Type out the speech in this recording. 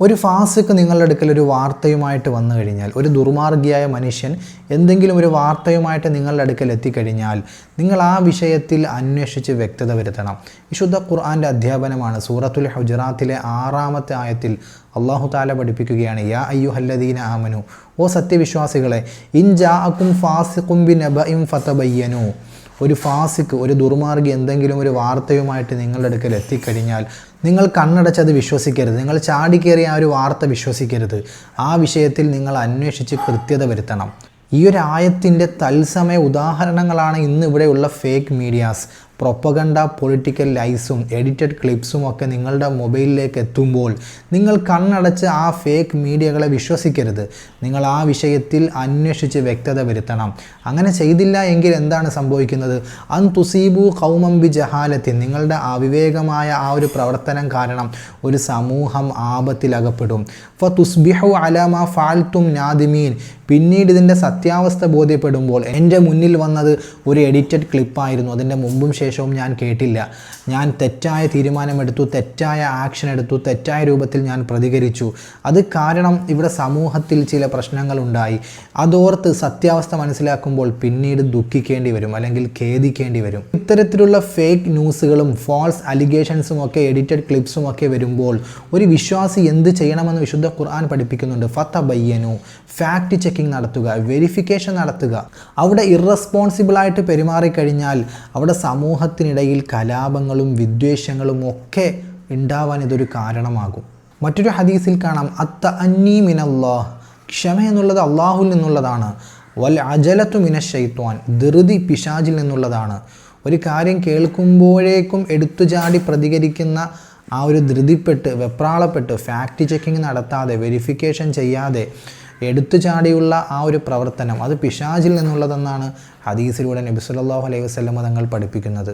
ഒരു ഫാസിക്ക് നിങ്ങളുടെ അടുക്കൽ ഒരു വാർത്തയുമായിട്ട് വന്നു കഴിഞ്ഞാൽ ഒരു ദുർമാർഗിയായ മനുഷ്യൻ എന്തെങ്കിലും ഒരു വാർത്തയുമായിട്ട് നിങ്ങളുടെ അടുക്കൽ എത്തിക്കഴിഞ്ഞാൽ നിങ്ങൾ ആ വിഷയത്തിൽ അന്വേഷിച്ച് വ്യക്തത വരുത്തണം. വിശുദ്ധ ഖുർആന്റെ അധ്യാപനമാണ് സൂറത്തുൽ ഹുജറാത്തിലെ ആറാമത്തെ ആയത്തിൽ അള്ളാഹു താല പഠിപ്പിക്കുകയാണ് യാ അയ്യു ഹല്ലദീന ആമനു ഓ സത്യവിശ്വാസികളെ ഇൻ ജാ അക്കും ഫാസിക്കും ബി നബ ഇം ഫതബയ്യനു ഒരു ഫാസിക്ക് ഒരു ദുർമാർഗി എന്തെങ്കിലും ഒരു വാർത്തയുമായിട്ട് നിങ്ങളുടെ അടുക്കൽ എത്തിക്കഴിഞ്ഞാൽ നിങ്ങൾ കണ്ണടച്ചത് വിശ്വസിക്കരുത്. നിങ്ങൾ ചാടിക്കേറിയ ആ ഒരു വാർത്ത വിശ്വസിക്കരുത്. ആ വിഷയത്തിൽ നിങ്ങൾ അന്വേഷിച്ച് കൃത്യത വരുത്തണം. ഈ ഒരു ആയത്തിന്റെ തത്സമയ ഉദാഹരണങ്ങളാണ് ഇന്ന് ഇവിടെയുള്ള ഫേക്ക് മീഡിയാസ് പ്രൊപ്പഗണ്ട പൊളിറ്റിക്കൽ ലൈസും എഡിറ്റഡ് ക്ലിപ്സും ഒക്കെ നിങ്ങളുടെ മൊബൈലിലേക്ക് എത്തുമ്പോൾ നിങ്ങൾ കണ്ണടച്ച് ആ ഫേക്ക് മീഡിയകളെ വിശ്വസിക്കരുത്. നിങ്ങൾ ആ വിഷയത്തിൽ അന്വേഷിച്ച് വ്യക്തത വരുത്തണം. അങ്ങനെ ചെയ്തില്ല എങ്കിൽ എന്താണ് സംഭവിക്കുന്നത്? അൻ തുസീബു കൗമംബി ജഹാലത്തിൻ. നിങ്ങളുടെ അവിവേകമായ ആ ഒരു പ്രവർത്തനം കാരണം ഒരു സമൂഹം ആപത്തിലകപ്പെടും. ഫ തുസ്ബിഹു അലമ ഫാൽത്തും നാദിമീൻ. പിന്നീട് ഇതിന്റെ സത്യാവസ്ഥ ബോധ്യപ്പെടുമ്പോൾ എന്റെ മുന്നിൽ വന്നത് ഒരു എഡിറ്റഡ് ക്ലിപ്പായിരുന്നു അതിന്റെ മുമ്പും ശേഷവും ഞാൻ കേട്ടില്ല. ഞാൻ തെറ്റായ തീരുമാനമെടുത്തു തെറ്റായ ആക്ഷൻ എടുത്തു തെറ്റായ രൂപത്തിൽ ഞാൻ പ്രതികരിച്ചു. അത് കാരണം ഇവിടെ സമൂഹത്തിൽ ചില പ്രശ്നങ്ങൾ ഉണ്ടായി. അതോർത്ത് സത്യാവസ്ഥ മനസ്സിലാക്കുമ്പോൾ പിന്നീട് ദുഃഖിക്കേണ്ടി വരും അല്ലെങ്കിൽ ഖേദിക്കേണ്ടി വരും. ഇത്തരത്തിലുള്ള ഫേക്ക് ന്യൂസുകളും ഫോൾസ് അലിഗേഷൻസും ഒക്കെ എഡിറ്റഡ് ക്ലിപ്സും ഒക്കെ വരുമ്പോൾ ഒരു വിശ്വാസി എന്ത് ചെയ്യണമെന്ന് വിശുദ്ധ ഖുർആൻ പഠിപ്പിക്കുന്നുണ്ട്. ഫത്ത ബയ്യനു ഫാക്ട് ചെക്കിംഗ് നടത്തുക വെരിഫിക്കേഷൻ നടത്തുക. അവിടെ ഇറസ്പോൺസിബിളായിട്ട് പെരുമാറിക്കഴിഞ്ഞാൽ അവിടെ സമൂഹത്തിനിടയിൽ കലാപങ്ങളും വിദ്വേഷങ്ങളും ഒക്കെ ഉണ്ടാവാൻ ഇതൊരു കാരണമാകും. മറ്റൊരു ഹദീസിൽ കാണാം അത്ത അന്നീ മിനല്ലാഹ്. ക്ഷമ എന്നുള്ളത് അള്ളാഹുൽ നിന്നുള്ളതാണ്. വൽ അജലത്തു മിന ശൈത്വാൻ. ധൃതി പിശാജിൽ നിന്നുള്ളതാണ്. ഒരു കാര്യം കേൾക്കുമ്പോഴേക്കും എടുത്തു ചാടി പ്രതികരിക്കുന്ന ആ ഒരു ധൃതിപ്പെട്ട് വെപ്രാളപ്പെട്ട് ഫാക്റ്റ് ചെക്കിംഗ് നടത്താതെ വെരിഫിക്കേഷൻ ചെയ്യാതെ എടുത്തു ചാടിയുള്ള ആ ഒരു പ്രവർത്തനം അത് പിശാചിൽ നിന്നുള്ളതെന്നാണ് ഹദീസിലൂടെ നബി സല്ലല്ലാഹു അലൈഹി വസല്ലം തങ്ങൾ പഠിപ്പിക്കുന്നത്.